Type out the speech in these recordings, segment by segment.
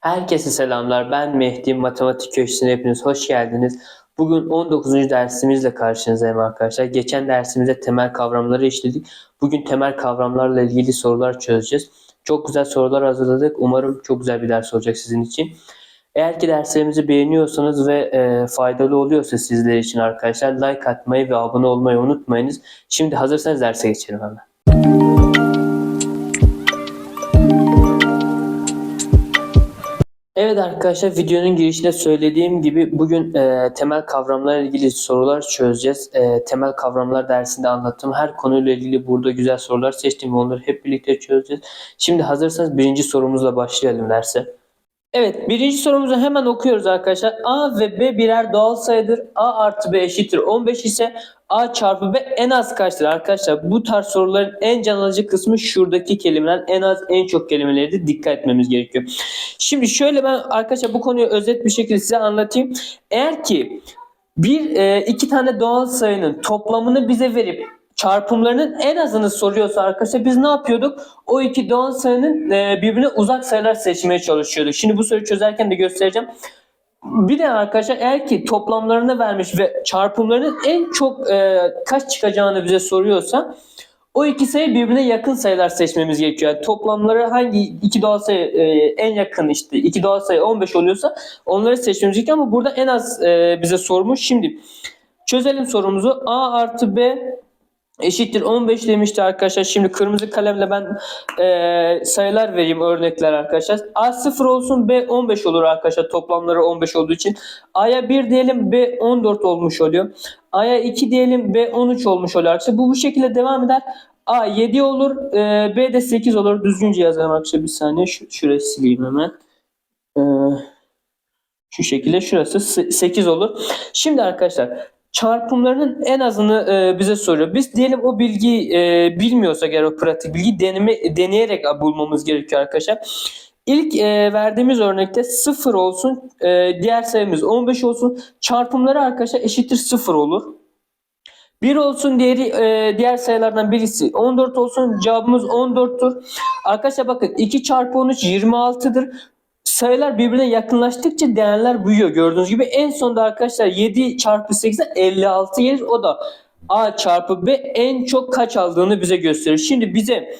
Herkese selamlar. Ben Mehdi. Matematik Köşesi'ne hepiniz hoş geldiniz. Bugün 19. dersimizle karşınızdayım arkadaşlar. Geçen dersimizde temel kavramları işledik. Bugün temel kavramlarla ilgili sorular çözeceğiz. Çok güzel sorular hazırladık. Umarım çok güzel bir ders olacak sizin için. Eğer ki derslerimizi beğeniyorsanız ve e, faydalı oluyorsa sizler için arkadaşlar like atmayı ve abone olmayı unutmayınız. Şimdi hazırsanız derse geçelim hemen. Evet arkadaşlar videonun girişinde söylediğim gibi bugün e, temel kavramlarla ilgili sorular çözeceğiz. E, temel kavramlar dersinde anlattığım her konuyla ilgili burada güzel sorular seçtim ve onları hep birlikte çözeceğiz. Şimdi hazırsanız birinci sorumuzla başlayalım derse. Evet birinci sorumuzu hemen okuyoruz arkadaşlar. A ve B birer doğal sayıdır. A artı B eşittir 15 ise A çarpı B en az kaçtır arkadaşlar? Bu tarz soruların en can alıcı kısmı şuradaki kelimeler en az en çok kelimeleri dikkat etmemiz gerekiyor. Şimdi şöyle ben arkadaşlar bu konuyu özet bir şekilde size anlatayım. Eğer ki bir e, iki tane doğal sayının toplamını bize verip çarpımlarının en azını soruyorsa arkadaşlar biz ne yapıyorduk? O iki doğal sayının e, birbirine uzak sayılar seçmeye çalışıyorduk. Şimdi bu soruyu çözerken de göstereceğim. Bir de arkadaşlar eğer ki toplamlarını vermiş ve çarpımlarının en çok e, kaç çıkacağını bize soruyorsa o iki sayı birbirine yakın sayılar seçmemiz gerekiyor. Yani toplamları hangi iki doğal sayı e, en yakın işte iki doğal sayı 15 oluyorsa onları seçmemiz gerekiyor ama burada en az e, bize sormuş. Şimdi çözelim sorumuzu. A artı B eşittir 15 demişti arkadaşlar. Şimdi kırmızı kalemle ben e, sayılar vereyim örnekler arkadaşlar. A 0 olsun B 15 olur arkadaşlar toplamları 15 olduğu için. A'ya 1 diyelim B 14 olmuş oluyor. A'ya 2 diyelim B 13 olmuş oluyor arkadaşlar. Bu bu şekilde devam eder. A 7 olur e, B de 8 olur. Düzgünce yazalım arkadaşlar bir saniye. Şu, şurayı sileyim hemen. E, şu şekilde şurası 8 olur. Şimdi arkadaşlar çarpımlarının en azını e, bize soruyor. Biz diyelim o bilgiyi e, bilmiyorsak eğer o pratik bilgi deneme, deneyerek bulmamız gerekiyor arkadaşlar. İlk e, verdiğimiz örnekte 0 olsun, e, diğer sayımız 15 olsun. Çarpımları arkadaşlar eşittir 0 olur. 1 olsun diğeri e, diğer sayılardan birisi 14 olsun cevabımız 14'tür. Arkadaşlar bakın 2 çarpı 13 26'dır sayılar birbirine yakınlaştıkça değerler büyüyor. Gördüğünüz gibi en sonda arkadaşlar 7 çarpı 8'den 56 gelir. O da A çarpı B en çok kaç aldığını bize gösterir. Şimdi bize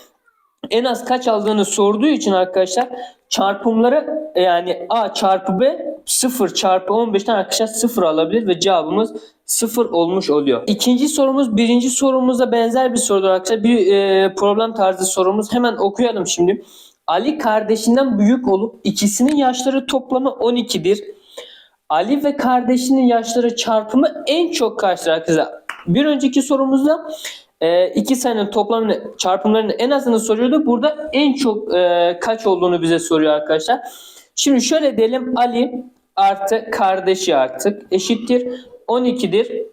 en az kaç aldığını sorduğu için arkadaşlar çarpımları yani A çarpı B 0 çarpı 15'ten arkadaşlar 0 alabilir ve cevabımız 0 olmuş oluyor. İkinci sorumuz birinci sorumuza benzer bir sorudur arkadaşlar. Bir e, problem tarzı sorumuz. Hemen okuyalım şimdi. Ali kardeşinden büyük olup ikisinin yaşları toplamı 12'dir. Ali ve kardeşinin yaşları çarpımı en çok kaçtır arkadaşlar? Bir önceki sorumuzda e, iki sayının toplamını çarpımlarının en azını soruyordu. Burada en çok e, kaç olduğunu bize soruyor arkadaşlar. Şimdi şöyle diyelim Ali artı kardeşi artık eşittir 12'dir.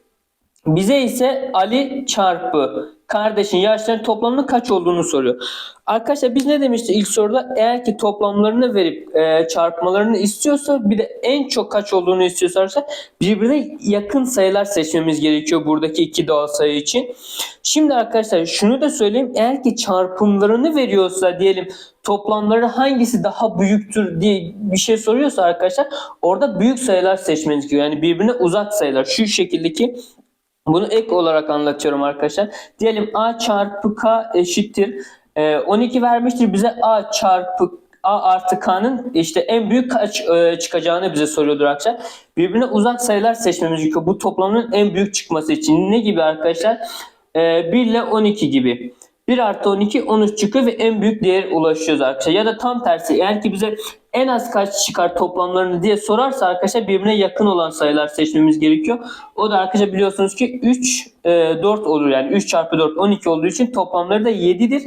Bize ise Ali çarpı kardeşin yaşlarının toplamının kaç olduğunu soruyor. Arkadaşlar biz ne demiştik ilk soruda? Eğer ki toplamlarını verip e, çarpmalarını istiyorsa bir de en çok kaç olduğunu istiyorsa arkadaşlar birbirine yakın sayılar seçmemiz gerekiyor buradaki iki doğal sayı için. Şimdi arkadaşlar şunu da söyleyeyim. Eğer ki çarpımlarını veriyorsa diyelim toplamları hangisi daha büyüktür diye bir şey soruyorsa arkadaşlar orada büyük sayılar seçmeniz gerekiyor. Yani birbirine uzak sayılar. Şu şekildeki bunu ek olarak anlatıyorum arkadaşlar. Diyelim A çarpı K eşittir. 12 vermiştir bize A çarpı A artı K'nın işte en büyük kaç e, çıkacağını bize soruyordur arkadaşlar. Birbirine uzak sayılar seçmemiz gerekiyor. Bu toplamın en büyük çıkması için. Ne gibi arkadaşlar? 1 ile 12 gibi. 1 artı 12 13 çıkıyor ve en büyük değer ulaşıyoruz arkadaşlar. Ya da tam tersi eğer ki bize en az kaç çıkar toplamlarını diye sorarsa arkadaşlar birbirine yakın olan sayılar seçmemiz gerekiyor. O da arkadaşlar biliyorsunuz ki 3 e, 4 olur yani 3 çarpı 4 12 olduğu için toplamları da 7'dir.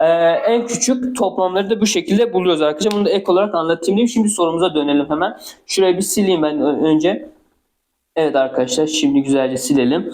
Ee, en küçük toplamları da bu şekilde buluyoruz arkadaşlar. Bunu da ek olarak anlatayım diyeyim. Şimdi sorumuza dönelim hemen. Şurayı bir sileyim ben önce. Evet arkadaşlar şimdi güzelce silelim.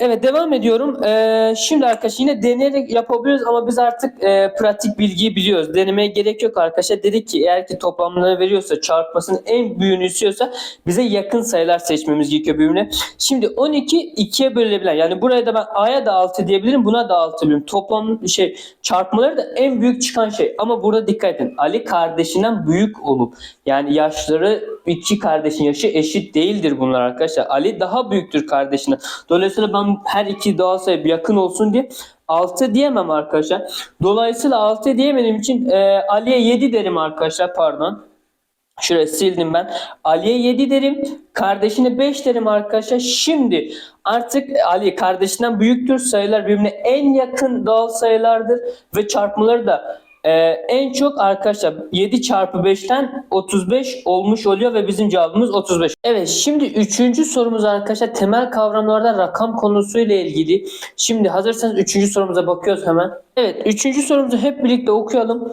Evet devam ediyorum. Ee, şimdi arkadaşlar yine deneyerek yapabiliyoruz ama biz artık e, pratik bilgiyi biliyoruz. Denemeye gerek yok arkadaşlar. Dedik ki eğer ki toplamlarını veriyorsa çarpmasının en büyüğünü istiyorsa bize yakın sayılar seçmemiz gerekiyor birbirine. Şimdi 12 2'ye bölünebilen yani buraya da ben A'ya da 6 diyebilirim buna da 6 diyebilirim. Toplam şey çarpmaları da en büyük çıkan şey. Ama burada dikkat edin. Ali kardeşinden büyük olup yani yaşları iki kardeşin yaşı eşit değildir bunlar arkadaşlar. Ali daha büyüktür kardeşine. Dolayısıyla ben her iki doğal sayı yakın olsun diye 6 diyemem arkadaşlar. Dolayısıyla 6 diyemediğim için e, Ali'ye 7 derim arkadaşlar pardon. Şuraya sildim ben. Ali'ye 7 derim. Kardeşine 5 derim arkadaşlar. Şimdi artık Ali kardeşinden büyüktür. Sayılar birbirine en yakın doğal sayılardır. Ve çarpmaları da ee, en çok arkadaşlar 7 çarpı 5'ten 35 olmuş oluyor ve bizim cevabımız 35. Evet şimdi üçüncü sorumuz arkadaşlar temel kavramlarda rakam konusuyla ilgili. Şimdi hazırsanız üçüncü sorumuza bakıyoruz hemen. Evet üçüncü sorumuzu hep birlikte okuyalım.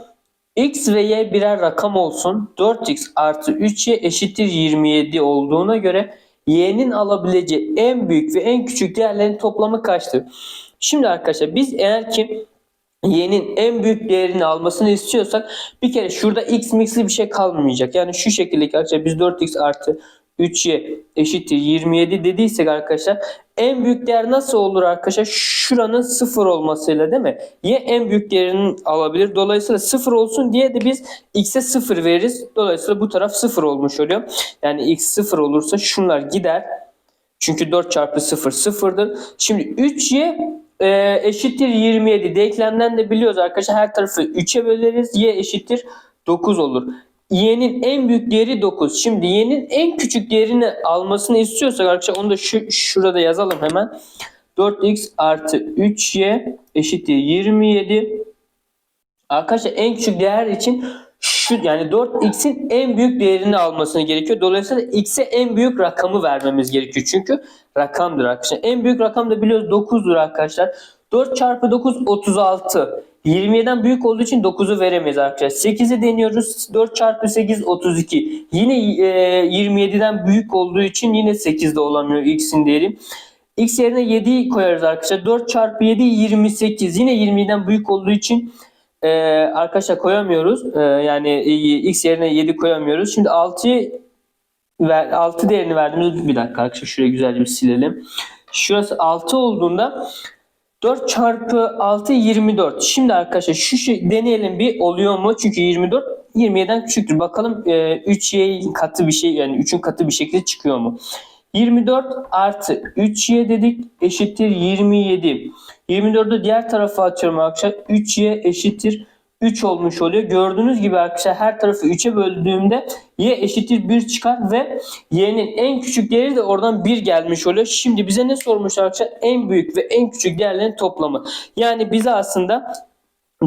X ve Y birer rakam olsun. 4x artı 3y eşittir 27 olduğuna göre y'nin alabileceği en büyük ve en küçük değerlerin toplamı kaçtır? Şimdi arkadaşlar biz eğer ki y'nin en büyük değerini almasını istiyorsak bir kere şurada x mixli bir şey kalmayacak. Yani şu şekilde arkadaşlar biz 4x artı 3y eşittir 27 dediysek arkadaşlar en büyük değer nasıl olur arkadaşlar? Şuranın 0 olmasıyla değil mi? Y en büyük değerini alabilir. Dolayısıyla 0 olsun diye de biz x'e 0 veririz. Dolayısıyla bu taraf 0 olmuş oluyor. Yani x 0 olursa şunlar gider. Çünkü 4 çarpı 0 sıfırdır. Şimdi 3y e, eşittir 27. Denklemden de biliyoruz arkadaşlar her tarafı 3'e böleriz. Y eşittir 9 olur. Y'nin en büyük değeri 9. Şimdi Y'nin en küçük değerini almasını istiyorsak arkadaşlar onu da şu, şurada yazalım hemen. 4x artı 3y eşittir 27. Arkadaşlar en küçük değer için şu yani 4x'in en büyük değerini almasını gerekiyor. Dolayısıyla x'e en büyük rakamı vermemiz gerekiyor. Çünkü rakamdır arkadaşlar. En büyük rakam da biliyoruz 9'dur arkadaşlar. 4 çarpı 9 36. 27'den büyük olduğu için 9'u veremeyiz arkadaşlar. 8'i deniyoruz. 4 çarpı 8 32. Yine e, 27'den büyük olduğu için yine 8'de olamıyor x'in değeri. X yerine 7'yi koyarız arkadaşlar. 4 çarpı 7 28. Yine 20'den büyük olduğu için e, arkadaşlar koyamıyoruz. E, yani x yerine 7 koyamıyoruz. Şimdi 6'yı ver, 6 değerini verdiğimiz bir dakika arkadaşlar şurayı güzelce bir silelim. Şurası 6 olduğunda 4 çarpı 6 24. Şimdi arkadaşlar şu şey deneyelim bir oluyor mu? Çünkü 24 27'den küçüktür. Bakalım e, 3y katı bir şey yani 3'ün katı bir şekilde çıkıyor mu? 24 artı 3y dedik eşittir 27. 24'ü diğer tarafa atıyorum arkadaşlar. 3y eşittir 3 olmuş oluyor. Gördüğünüz gibi arkadaşlar her tarafı 3'e böldüğümde y eşittir 1 çıkar ve y'nin en küçük değeri de oradan 1 gelmiş oluyor. Şimdi bize ne sormuş arkadaşlar? En büyük ve en küçük değerlerin toplamı. Yani bize aslında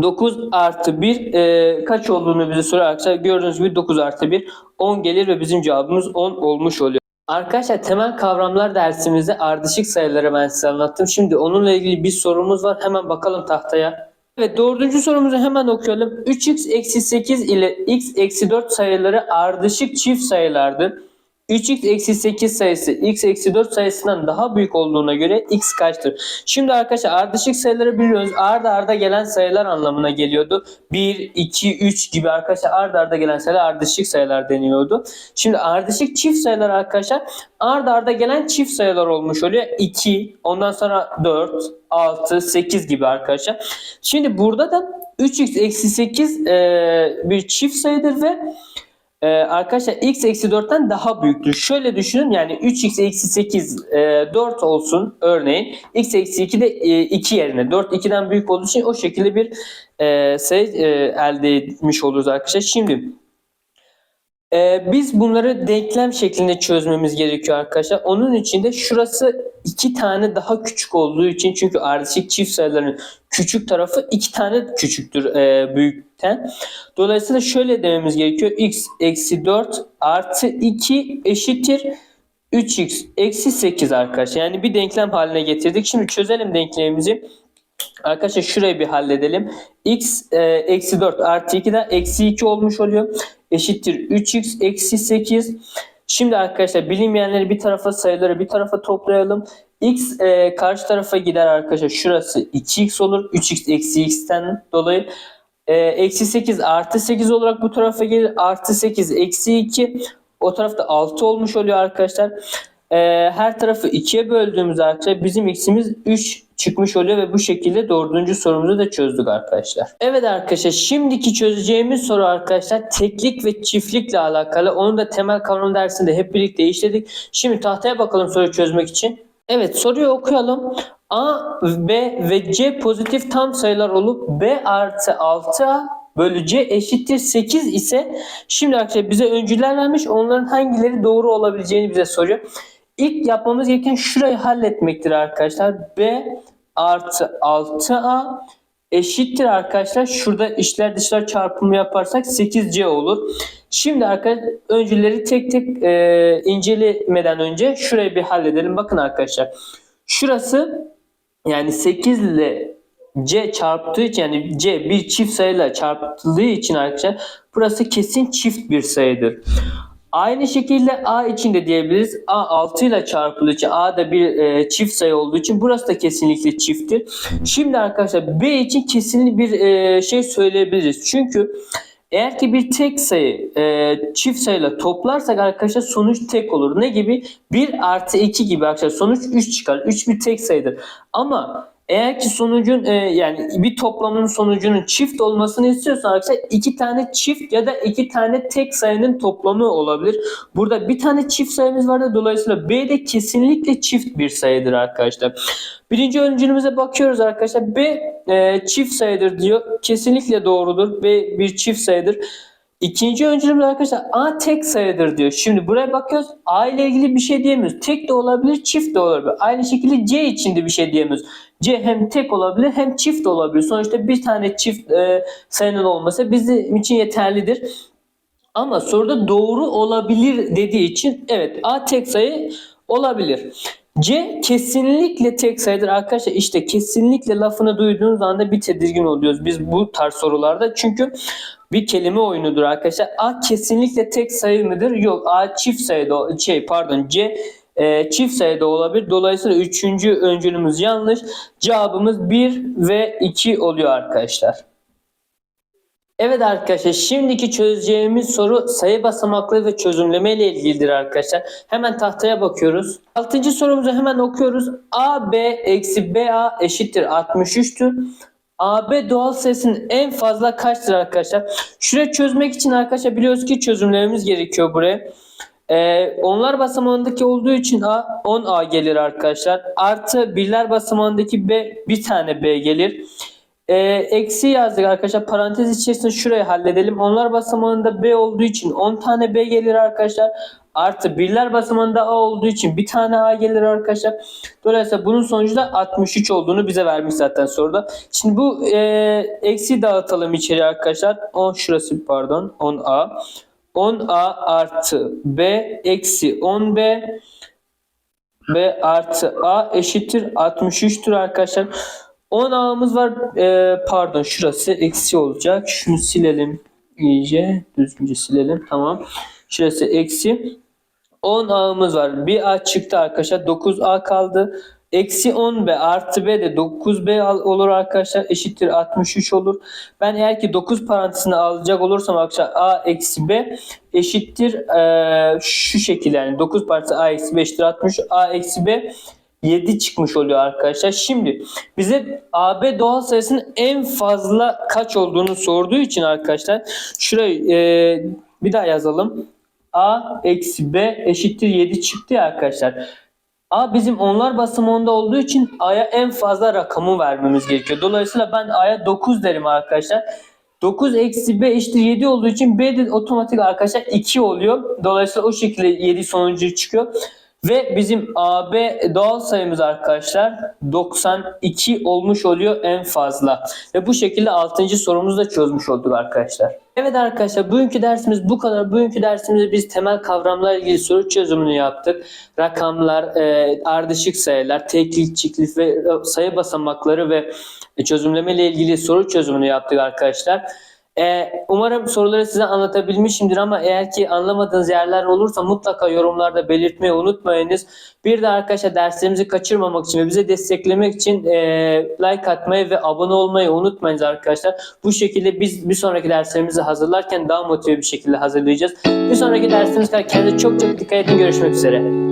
9 artı 1 e, kaç olduğunu bize soruyor arkadaşlar. Gördüğünüz gibi 9 artı 1 10 gelir ve bizim cevabımız 10 olmuş oluyor. Arkadaşlar temel kavramlar dersimizde ardışık sayıları ben size anlattım. Şimdi onunla ilgili bir sorumuz var. Hemen bakalım tahtaya. Evet dördüncü sorumuzu hemen okuyalım. 3x eksi 8 ile x eksi 4 sayıları ardışık çift sayılardır. 3x eksi 8 sayısı x eksi 4 sayısından daha büyük olduğuna göre x kaçtır? Şimdi arkadaşlar ardışık sayıları biliyoruz. Arda arda gelen sayılar anlamına geliyordu. 1, 2, 3 gibi arkadaşlar arda arda gelen sayılar ardışık sayılar deniyordu. Şimdi ardışık çift sayılar arkadaşlar arda arda gelen çift sayılar olmuş oluyor. 2, ondan sonra 4, 6, 8 gibi arkadaşlar. Şimdi burada da 3x eksi 8 e, bir çift sayıdır ve ee, arkadaşlar x eksi 4'ten daha büyüktür. Şöyle düşünün yani 3x eksi 8 e, 4 olsun örneğin. x eksi 2 de e, 2 yerine 4 2'den büyük olduğu için o şekilde bir e, sayı e, elde etmiş oluruz arkadaşlar. Şimdi ee, biz bunları denklem şeklinde çözmemiz gerekiyor arkadaşlar. Onun için de şurası iki tane daha küçük olduğu için çünkü ardışık çift sayıların küçük tarafı iki tane küçüktür e, büyükten. Dolayısıyla şöyle dememiz gerekiyor. x eksi 4 artı 2 eşittir 3x eksi 8 arkadaşlar. Yani bir denklem haline getirdik. Şimdi çözelim denklemimizi. Arkadaşlar şurayı bir halledelim. x e, eksi 4 artı 2 de eksi 2 olmuş oluyor. Eşittir 3x eksi 8. Şimdi arkadaşlar bilinmeyenleri bir tarafa sayıları bir tarafa toplayalım. x e, karşı tarafa gider arkadaşlar. Şurası 2x olur. 3x eksi x'ten dolayı. E, eksi 8 artı 8 olarak bu tarafa gelir. Artı 8 eksi 2. O tarafta 6 olmuş oluyor arkadaşlar. E, her tarafı 2'ye böldüğümüz arkadaşlar bizim x'imiz 3 çıkmış oluyor ve bu şekilde dördüncü sorumuzu da çözdük arkadaşlar. Evet arkadaşlar şimdiki çözeceğimiz soru arkadaşlar teklik ve çiftlikle alakalı. Onu da temel kavram dersinde hep birlikte işledik. Şimdi tahtaya bakalım soruyu çözmek için. Evet soruyu okuyalım. A, B ve C pozitif tam sayılar olup B artı 6A bölü C eşittir 8 ise şimdi arkadaşlar bize öncüler vermiş onların hangileri doğru olabileceğini bize soruyor. İlk yapmamız gereken şurayı halletmektir arkadaşlar. B artı 6A eşittir arkadaşlar. Şurada işler dışlar çarpımı yaparsak 8C olur. Şimdi arkadaşlar öncüleri tek tek e, incelemeden önce şurayı bir halledelim. Bakın arkadaşlar. Şurası yani 8 ile C çarptığı için yani C bir çift sayıyla çarpıldığı için arkadaşlar burası kesin çift bir sayıdır. Aynı şekilde A için de diyebiliriz. A 6 ile çarpıldığı için A da bir e, çift sayı olduğu için burası da kesinlikle çifttir. Şimdi arkadaşlar B için kesin bir e, şey söyleyebiliriz. Çünkü eğer ki bir tek sayı e, çift sayıyla toplarsak arkadaşlar sonuç tek olur. Ne gibi? 1 artı 2 gibi arkadaşlar sonuç 3 çıkar. 3 bir tek sayıdır. Ama eğer ki sonucun e, yani bir toplamın sonucunun çift olmasını istiyorsan arkadaşlar iki tane çift ya da iki tane tek sayının toplamı olabilir. Burada bir tane çift sayımız vardı. Dolayısıyla B de kesinlikle çift bir sayıdır arkadaşlar. Birinci öncülümüze bakıyoruz arkadaşlar. B e, çift sayıdır diyor. Kesinlikle doğrudur. B bir çift sayıdır. İkinci öncülümüz arkadaşlar A tek sayıdır diyor. Şimdi buraya bakıyoruz. A ile ilgili bir şey diyemiyoruz. Tek de olabilir, çift de olabilir. Aynı şekilde C için de bir şey diyemiyoruz. C hem tek olabilir hem çift olabilir. Sonuçta bir tane çift e, sayının olması bizim için yeterlidir. Ama soruda doğru olabilir dediği için evet A tek sayı olabilir. C kesinlikle tek sayıdır arkadaşlar. İşte kesinlikle lafını duyduğunuz anda bir tedirgin oluyoruz biz bu tarz sorularda. Çünkü bir kelime oyunudur arkadaşlar. A kesinlikle tek sayı mıdır? Yok. A çift sayıda şey pardon C e, çift sayıda olabilir. Dolayısıyla üçüncü öncülümüz yanlış. Cevabımız 1 ve 2 oluyor arkadaşlar. Evet arkadaşlar şimdiki çözeceğimiz soru sayı basamakları ve çözümleme ile ilgilidir arkadaşlar. Hemen tahtaya bakıyoruz. Altıncı sorumuzu hemen okuyoruz. AB eksi BA eşittir 63'tür. AB doğal sayısının en fazla kaçtır arkadaşlar? Şurayı çözmek için arkadaşlar biliyoruz ki çözümlememiz gerekiyor buraya. Ee, onlar basamağındaki olduğu için A 10A gelir arkadaşlar. Artı birler basamağındaki B bir tane B gelir. Ee, eksi yazdık arkadaşlar. Parantez içerisinde şurayı halledelim. Onlar basamağında B olduğu için 10 tane B gelir arkadaşlar. Artı birler basamağında A olduğu için bir tane A gelir arkadaşlar. Dolayısıyla bunun sonucu da 63 olduğunu bize vermiş zaten soruda. Şimdi bu e, eksi dağıtalım içeri arkadaşlar. 10 şurası pardon 10A. 10A artı B eksi 10B B artı A eşittir 63'tür arkadaşlar. 10 A'mız var. Ee, pardon şurası eksi olacak. Şunu silelim iyice. Düzgünce silelim. Tamam. Şurası eksi. 10 A'mız var. Bir A çıktı arkadaşlar. 9A kaldı. Eksi 10B artı B de 9B olur arkadaşlar. Eşittir 63 olur. Ben eğer ki 9 parantezini alacak olursam arkadaşlar A eksi B eşittir ee, şu şekilde yani 9 parantez A eksi B eşittir 60. A eksi B 7 çıkmış oluyor arkadaşlar. Şimdi bize AB doğal sayısının en fazla kaç olduğunu sorduğu için arkadaşlar şurayı e, bir daha yazalım. A eksi B eşittir 7 çıktı ya arkadaşlar. A bizim onlar basamağında olduğu için A'ya en fazla rakamı vermemiz gerekiyor. Dolayısıyla ben A'ya 9 derim arkadaşlar. 9 eksi B eşittir 7 olduğu için B de otomatik arkadaşlar 2 oluyor. Dolayısıyla o şekilde 7 sonucu çıkıyor. Ve bizim AB doğal sayımız arkadaşlar 92 olmuş oluyor en fazla. Ve bu şekilde 6. sorumuzu da çözmüş olduk arkadaşlar. Evet arkadaşlar bugünkü dersimiz bu kadar. Bugünkü dersimizde biz temel kavramlarla ilgili soru çözümünü yaptık. Rakamlar, e, ardışık sayılar, teklik, çiftlik ve sayı basamakları ve çözümleme ile ilgili soru çözümünü yaptık arkadaşlar. Ee, umarım soruları size anlatabilmişimdir ama eğer ki anlamadığınız yerler olursa mutlaka yorumlarda belirtmeyi unutmayınız. Bir de arkadaşlar derslerimizi kaçırmamak için ve bize desteklemek için e, like atmayı ve abone olmayı unutmayınız arkadaşlar. Bu şekilde biz bir sonraki derslerimizi hazırlarken daha motive bir şekilde hazırlayacağız. Bir sonraki dersimiz kadar kendinize çok çok dikkat edin. Görüşmek üzere.